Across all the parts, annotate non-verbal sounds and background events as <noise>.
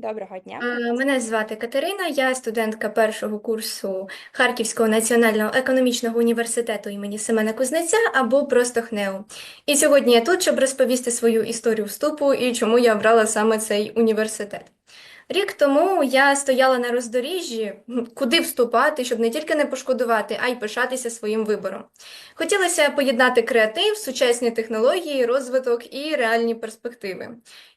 Доброго дня. Е, Мене звати Катерина, я студентка першого курсу Харківського національного економічного університету імені Семена Кузнеця або просто ХНЕУ. І сьогодні я тут, щоб розповісти свою історію вступу і чому я обрала саме цей університет. Рік тому я стояла на роздоріжжі, куди вступати, щоб не тільки не пошкодувати, а й пишатися своїм вибором. Хотілося поєднати креатив, сучасні технології, розвиток і реальні перспективи.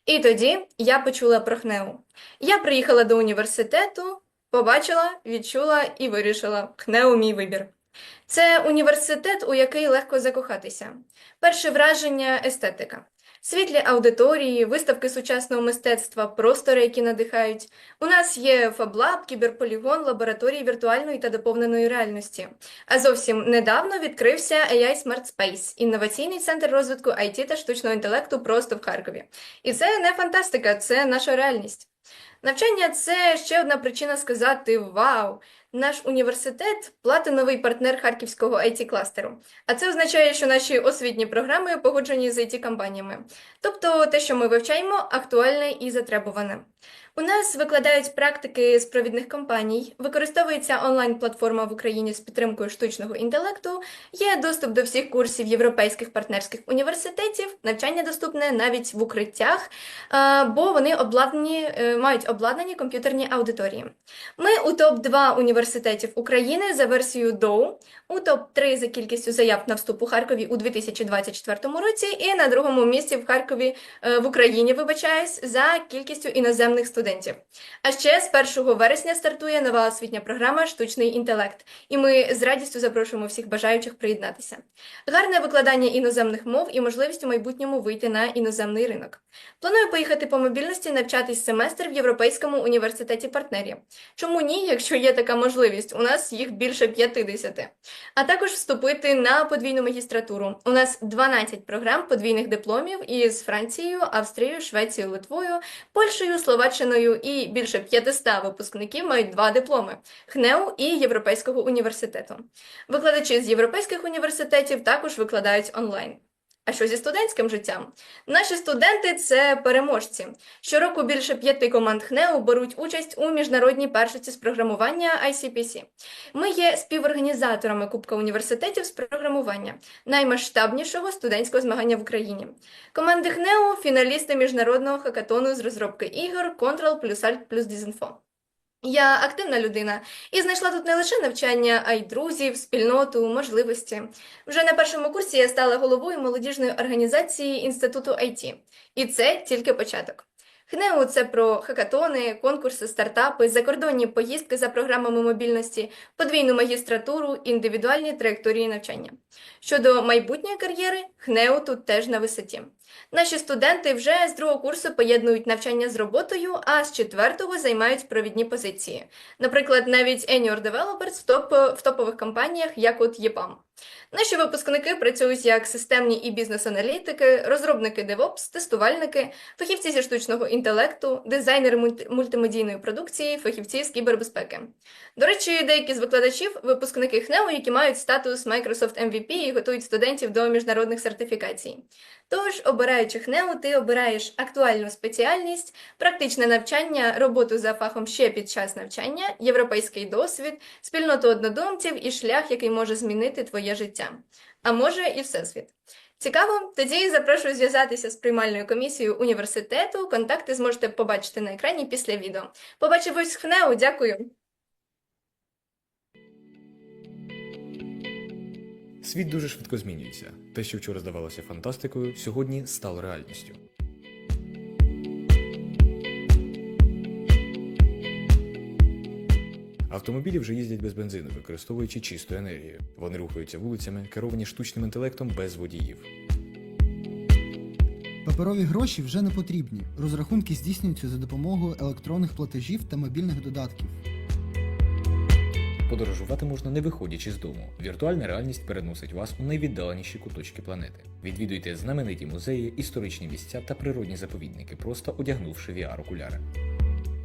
І тоді я почула про ХНЕУ. Я приїхала до університету, побачила, відчула і вирішила ХНЕУ мій вибір. Це університет, у який легко закохатися. Перше враження естетика. Світлі аудиторії, виставки сучасного мистецтва, простори, які надихають. У нас є фаблаб, кіберполігон, лабораторії віртуальної та доповненої реальності. А зовсім недавно відкрився AI Smart Space – інноваційний центр розвитку IT та штучного інтелекту просто в Харкові. І це не фантастика, це наша реальність. Навчання це ще одна причина сказати Вау! Наш університет платиновий партнер харківського it кластеру. А це означає, що наші освітні програми погоджені з it компаніями Тобто те, що ми вивчаємо, актуальне і затребуване. У нас викладають практики з провідних компаній, використовується онлайн-платформа в Україні з підтримкою штучного інтелекту, є доступ до всіх курсів європейських партнерських університетів, навчання доступне навіть в укриттях, бо вони обладнані, е, мають обладнані комп'ютерні аудиторії. Ми у топ-2 університетів України за версією DOE, у топ-3 за кількістю заяв на вступ у Харкові у 2024 році. І на другому місці в Харкові е, в Україні, вибачаюсь, за кількістю іноземних студентів. А ще з 1 вересня стартує нова освітня програма Штучний інтелект, і ми з радістю запрошуємо всіх бажаючих приєднатися. Гарне викладання іноземних мов і можливість у майбутньому вийти на іноземний ринок. Планую поїхати по мобільності навчатись семестр в Європейському університеті партнерів. Чому ні, якщо є така можливість? У нас їх більше 50. А також вступити на подвійну магістратуру. У нас 12 програм подвійних дипломів із Францією, Австрією, Швецією, Литвою, Польщею, Словаччиною і більше 500 випускників мають два дипломи ХНЕУ і Європейського університету. Викладачі з європейських університетів також викладають онлайн. А що зі студентським життям? Наші студенти це переможці. Щороку більше п'яти команд ХНЕУ беруть участь у міжнародній першості з програмування ICPC. Ми є співорганізаторами Кубка університетів з програмування, наймасштабнішого студентського змагання в Україні. Команди ХНЕУ – фіналісти міжнародного хакатону з розробки ігор Control плюс Alt плюс Disinfo. Я активна людина і знайшла тут не лише навчання, а й друзів, спільноту, можливості. Вже на першому курсі я стала головою молодіжної організації Інституту IT. І це тільки початок. ХНЕУ – це про хакатони, конкурси, стартапи, закордонні поїздки за програмами мобільності, подвійну магістратуру, індивідуальні траєкторії навчання. Щодо майбутньої кар'єри, ХНЕУ тут теж на висоті. Наші студенти вже з другого курсу поєднують навчання з роботою, а з четвертого займають провідні позиції. Наприклад, навіть Senior Developers в, топ, в топових компаніях, як от ЄПАМ. Наші випускники працюють як системні і бізнес-аналітики, розробники DevOps, тестувальники, фахівці зі штучного інтелекту, дизайнери мульти- мультимедійної продукції, фахівці з кібербезпеки. До речі, деякі з викладачів випускники ХНЕУ, які мають статус Microsoft MVP і готують студентів до міжнародних сертифікацій. Тож, обираючи ХНЕУ, ти обираєш актуальну спеціальність, практичне навчання, роботу за фахом ще під час навчання, європейський досвід, спільноту однодумців і шлях, який може змінити твоє життя. А може і всесвіт. Цікаво? Тоді запрошую зв'язатися з приймальною комісією університету. Контакти зможете побачити на екрані після відео. Побачимось в ХНЕУ, дякую! Світ дуже швидко змінюється. Те, що вчора здавалося фантастикою, сьогодні стало реальністю. Автомобілі вже їздять без бензину, використовуючи чисту енергію. Вони рухаються вулицями, керовані штучним інтелектом без водіїв. Паперові гроші вже не потрібні. Розрахунки здійснюються за допомогою електронних платежів та мобільних додатків. Подорожувати можна не виходячи з дому. Віртуальна реальність переносить вас у найвіддаленіші куточки планети. Відвідуйте знамениті музеї, історичні місця та природні заповідники, просто одягнувши VR-окуляри.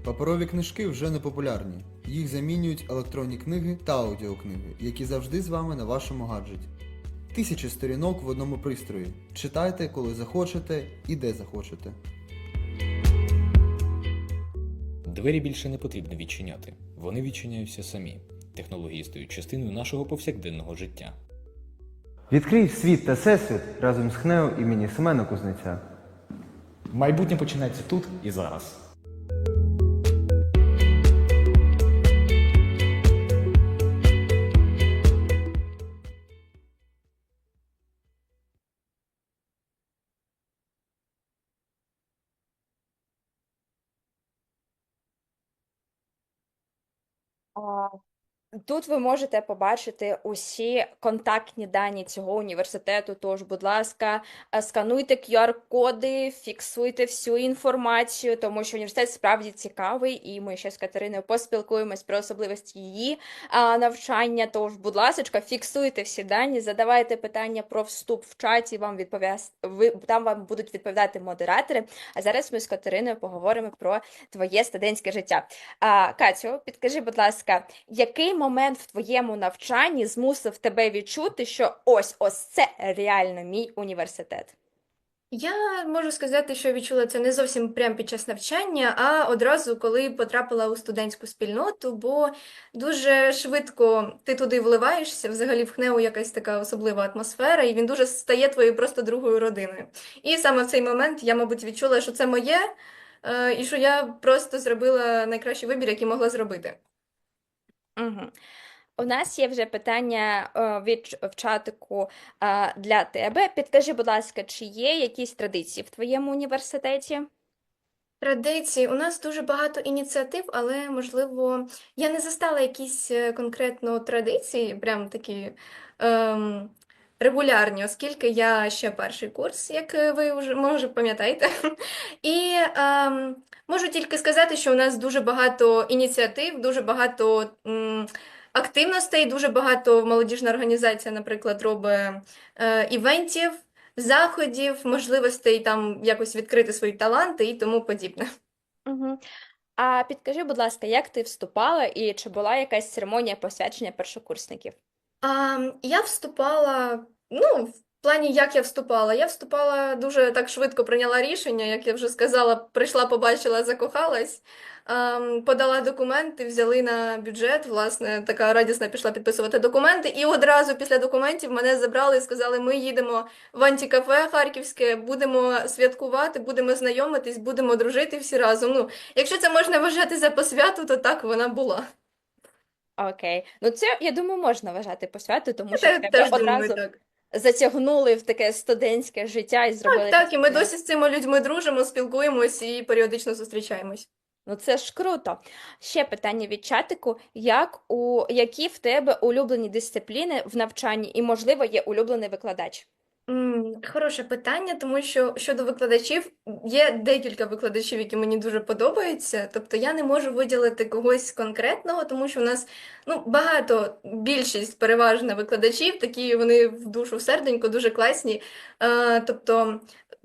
Паперові книжки вже не популярні. Їх замінюють електронні книги та аудіокниги, які завжди з вами на вашому гаджеті. Тисячі сторінок в одному пристрої. Читайте, коли захочете і де захочете. Двері більше не потрібно відчиняти, вони відчиняються самі. Технології стають частиною нашого повсякденного життя. Відкрий світ та всесвіт разом з ХНЕО імені Семена Кузнеця. Майбутнє починається тут і зараз. Тут ви можете побачити усі контактні дані цього університету. Тож, будь ласка, е, скануйте QR-коди, фіксуйте всю інформацію, тому що університет справді цікавий, і ми ще з Катериною поспілкуємось про особливості її а, навчання. Тож, будь ласка, фіксуйте всі дані, задавайте питання про вступ в чаті. Вам відповість, там вам будуть відповідати модератори. А зараз ми з Катериною поговоримо про твоє студентське життя. А, Катю, підкажи, будь ласка, який момент в твоєму навчанні змусив тебе відчути, що ось ось це реально мій університет? Я можу сказати, що відчула це не зовсім прямо під час навчання, а одразу, коли потрапила у студентську спільноту, бо дуже швидко ти туди вливаєшся, взагалі в ХНЕУ якась така особлива атмосфера, і він дуже стає твоєю просто другою родиною. І саме в цей момент я, мабуть, відчула, що це моє, е, і що я просто зробила найкращий вибір, який могла зробити. Угу. У нас є вже питання е, від ч- в чатику е, для тебе. Підкажи, будь ласка, чи є якісь традиції в твоєму університеті? Традиції. У нас дуже багато ініціатив, але, можливо, я не застала якісь е, конкретно традиції, прям такі ем, регулярні, оскільки я ще перший курс, як е, ви вже може пам'ятаєте. <laughs> І ем, можу тільки сказати, що у нас дуже багато ініціатив, дуже багато м, активностей, дуже багато молодіжна організація, наприклад, робить е, івентів заходів, можливостей там якось відкрити свої таланти і тому подібне. Угу. А підкажи, будь ласка, як ти вступала і чи була якась церемонія посвячення першокурсників? А, я вступала, ну, в плані, як я вступала. Я вступала дуже так швидко прийняла рішення, як я вже сказала, прийшла, побачила, закохалась, ам, подала документи, взяли на бюджет, власне, така радісна пішла підписувати документи, і одразу після документів мене забрали і сказали, ми їдемо в антикафе Харківське, будемо святкувати, будемо знайомитись, будемо дружити всі разом. Ну, якщо це можна вважати за посвяту, то так вона була. Окей. Ну це, я думаю, можна вважати посвятою, тому Я що те- тебе теж думаю, одразу так. Затягнули в таке студентське життя і зробили Так, так, і ми досі з цими людьми дружимо, спілкуємось і періодично зустрічаємось. Ну це ж круто. Ще питання від чатику. Як у які в тебе улюблені дисципліни в навчанні і, можливо, є улюблений викладач? Хороше питання, тому що щодо викладачів, є декілька викладачів, які мені дуже подобаються. Тобто я не можу виділити когось конкретного, тому що в нас ну, багато, більшість переважно викладачів, такі вони в душу, в серденько, дуже класні. Е, Тобто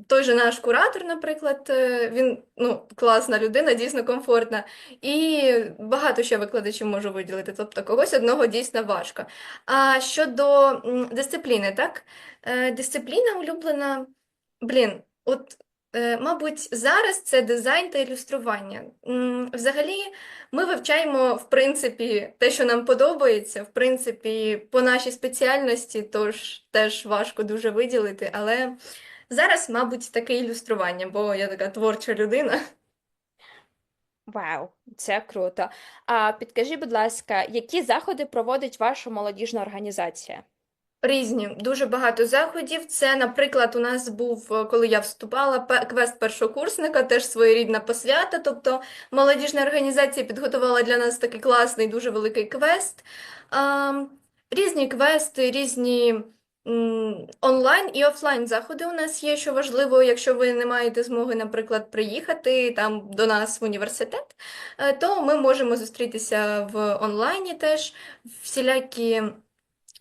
той же наш куратор, наприклад, е, він ну, класна людина, дійсно комфортна. І багато ще викладачів можу виділити. Тобто когось одного дійсно важко. А щодо дисципліни, так? Е, Дисципліна улюблена, блін, от, е, мабуть, зараз це дизайн та ілюстрування. Взагалі, ми вивчаємо, в принципі, те, що нам подобається, в принципі, по нашій спеціальності, тож теж важко дуже виділити, але зараз, мабуть, таке ілюстрування, бо я така творча людина. Вау, це круто. А підкажи, будь ласка, які заходи проводить ваша молодіжна організація? Різні, дуже багато заходів. Це, наприклад, у нас був, коли я вступала, квест першокурсника, теж своєрідна посвята. Тобто молодіжна організація підготувала для нас такий класний, дуже великий квест. Різні квести, різні онлайн і офлайн заходи у нас є, що важливо, якщо ви не маєте змоги, наприклад, приїхати там до нас в університет, е, то ми можемо зустрітися в онлайні теж. Всілякі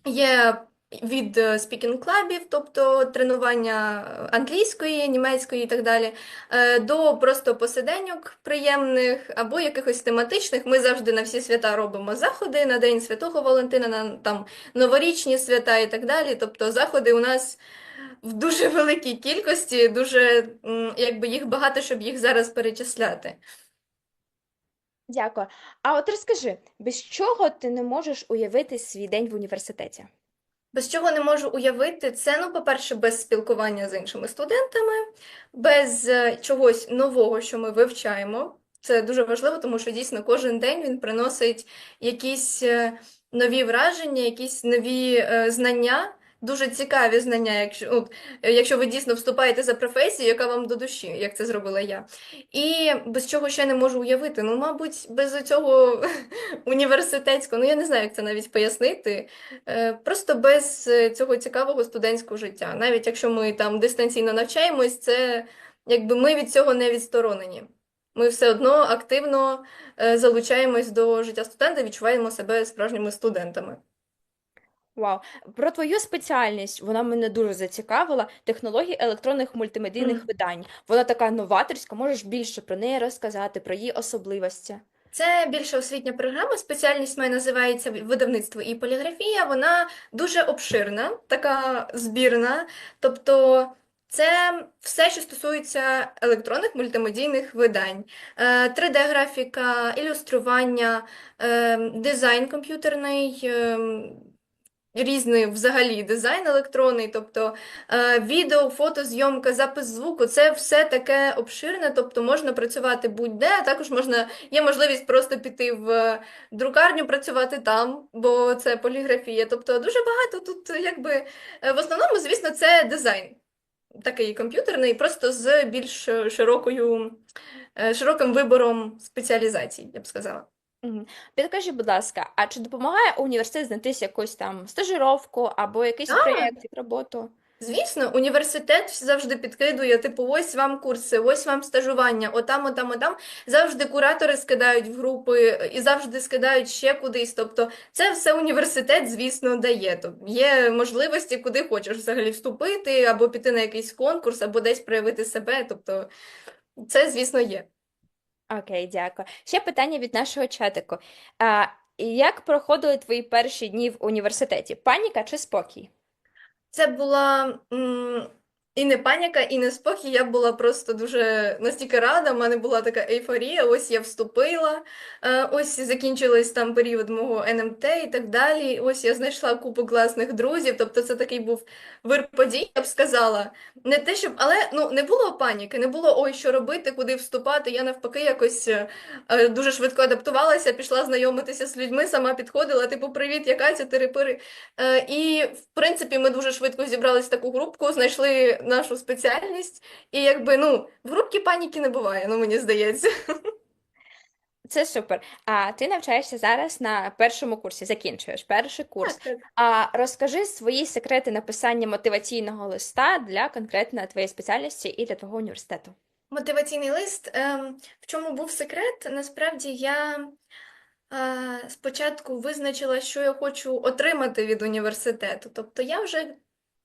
є від е, спікінг-клабів, тобто тренування англійської, німецької і так далі, е, до просто посиденьок приємних або якихось тематичних. Ми завжди на всі свята робимо заходи на День Святого Валентина, на там новорічні свята і так далі. Тобто заходи у нас в дуже великій кількості, дуже якби їх багато, щоб їх зараз перечисляти. Дякую. А от розкажи, без чого ти не можеш уявити свій день в університеті? Без чого не можу уявити, це, ну, по-перше, без спілкування з іншими студентами, без е, чогось нового, що ми вивчаємо. Це дуже важливо, тому що дійсно кожен день він приносить якісь е, нові враження, якісь нові е, знання, дуже цікаві знання, якщо, е, якщо ви дійсно вступаєте за професію, яка вам до душі, як це зробила я. І без чого ще не можу уявити. Ну, мабуть, без цього <laughs> університетського, ну я не знаю, як це навіть пояснити. Е, Просто без е, цього цікавого студентського життя. Навіть якщо ми там дистанційно навчаємось, це якби ми від цього не відсторонені. Ми все одно активно е, залучаємось до життя студента, відчуваємо себе справжніми студентами. Вау. Про твою спеціальність вона мене дуже зацікавила. Технології електронних мультимедійних Мгм. видань. Вона така новаторська, можеш більше про неї розказати, про її особливості. Це більше освітня програма. Спеціальність моя називається видавництво і поліграфія. Вона дуже обширна, така збірна. Тобто це все, що стосується електронних мультимедійних видань. Е, 3D-графіка, ілюстрування, е, дизайн комп'ютерний. е, Різний взагалі дизайн електронний, тобто е, відео, фотозйомка, запис звуку це все таке обширне, тобто можна працювати будь-де, а також можна Є можливість просто піти в друкарню, працювати там, бо це поліграфія. Тобто дуже багато тут, якби е, в основному, звісно, це дизайн такий комп'ютерний, просто з більш широкою, е, широким вибором спеціалізацій, я б сказала. Мгм. Підкажи, будь ласка, а чи допомагає університет знайти якусь там стажировку або якийсь Так. проєкт, роботу? Звісно, університет завжди підкидує, типу, ось вам курси, ось вам стажування, отам, отам, отам. Завжди куратори скидають в групи і завжди скидають ще кудись. Тобто це все університет, звісно, дає. Тобто є можливості, куди хочеш взагалі вступити, або піти на якийсь конкурс, або десь проявити себе. Тобто це, звісно, є. Окей, дякую. Ще питання від нашого чатику. А, як проходили твої перші дні в університеті? Паніка чи спокій? Це була м, і не паніка, і не спокій. Я була просто дуже настільки рада. в мене була така ейфорія. Ось я вступила, е, ось закінчилась там період мого НМТ і так далі. Ось я знайшла купу класних друзів. Тобто це такий був вир подій, я б сказала. Не те, щоб, але ну не було паніки, не було ой, що робити, куди вступати. Я навпаки якось е, е, дуже швидко адаптувалася, пішла знайомитися з людьми, сама підходила, типу, привіт, яка ця тири-пири. Е, І, в принципі, ми дуже швидко зібрались в таку групку, знайшли нашу спеціальність, і якби, ну, в паніки не буває, ну, мені здається. Це супер. А ти навчаєшся зараз на першому курсі, закінчуєш перший курс. Так, так. А розкажи свої секрети написання мотиваційного листа для конкретно твоєї спеціальності і для твого університету. Мотиваційний лист. Ем, в чому був секрет? Насправді я е, спочатку визначила, що я хочу отримати від університету. Тобто я вже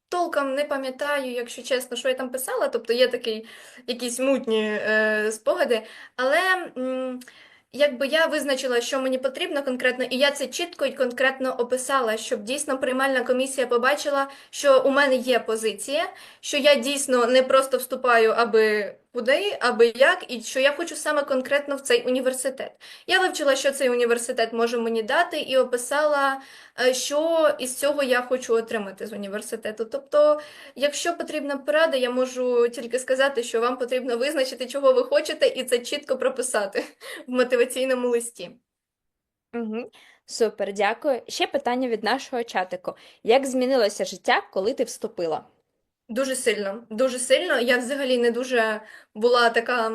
толком не пам'ятаю, якщо чесно, що я там писала. Тобто є такі якісь мутні е, спогади, але м, якби я визначила, що мені потрібно конкретно, і я це чітко і конкретно описала, щоб дійсно приймальна комісія побачила, що у мене є позиція, що я дійсно не просто вступаю аби куди, аби як, і що я хочу саме конкретно в цей університет. Я вивчила, що цей університет може мені дати, і описала, е, що із цього я хочу отримати з університету. Тобто, якщо потрібна порада, я можу тільки сказати, що вам потрібно визначити, чого ви хочете, і це чітко прописати в мотиваційному листі. Угу. Супер, дякую. Ще питання від нашого чатику. Як змінилося життя, коли ти вступила? Дуже сильно, дуже сильно. Я взагалі не дуже була така.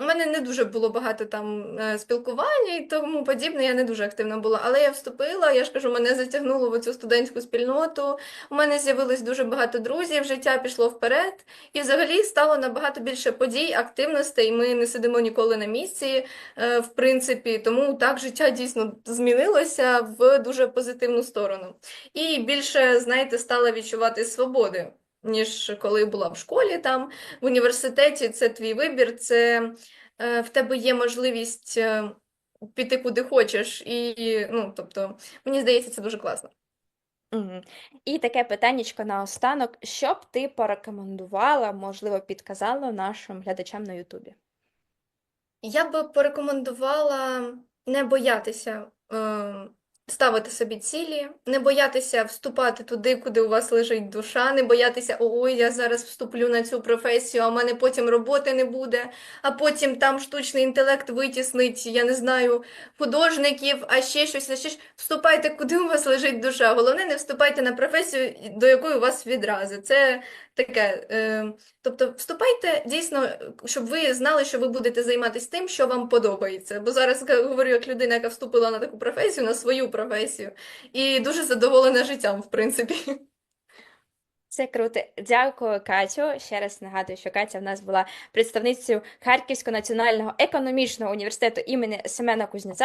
У мене не дуже було багато там е, спілкування і тому подібне. Я не дуже активна була. Але я вступила, я ж кажу, мене затягнуло в цю студентську спільноту. У мене з'явилось дуже багато друзів, життя пішло вперед. І взагалі стало набагато більше подій, активностей. Ми не сидимо ніколи на місці, е, в принципі. Тому так життя дійсно змінилося в дуже позитивну сторону. І більше, знаєте, стала відчувати свободи ніж коли була в школі там, в університеті це твій вибір, це е, в тебе є можливість е, піти куди хочеш, і ну, тобто, мені здається, це дуже класно. Угу. І таке питаннячко наостанок. Що б ти порекомендувала, можливо, підказала нашим глядачам на Ютубі? Я би порекомендувала не боятися е, ставити собі цілі, не боятися вступати туди, куди у вас лежить душа, не боятися, ой, я зараз вступлю на цю професію, а в мене потім роботи не буде, а потім там штучний інтелект витіснить, я не знаю, художників, а ще щось, а ще щось. Вступайте, куди у вас лежить душа. Головне, не вступайте на професію, до якої у вас відрази. Це таке. Е, тобто, вступайте дійсно, щоб ви знали, що ви будете займатися тим, що вам подобається. Бо зараз говорю як людина, яка вступила на таку професію, на свою професію, і дуже задоволена життям, в принципі. Це круто. Дякую, Катю. Ще раз нагадую, що Катя в нас була представницею Харківського національного економічного університету імені Семена Кузнєця.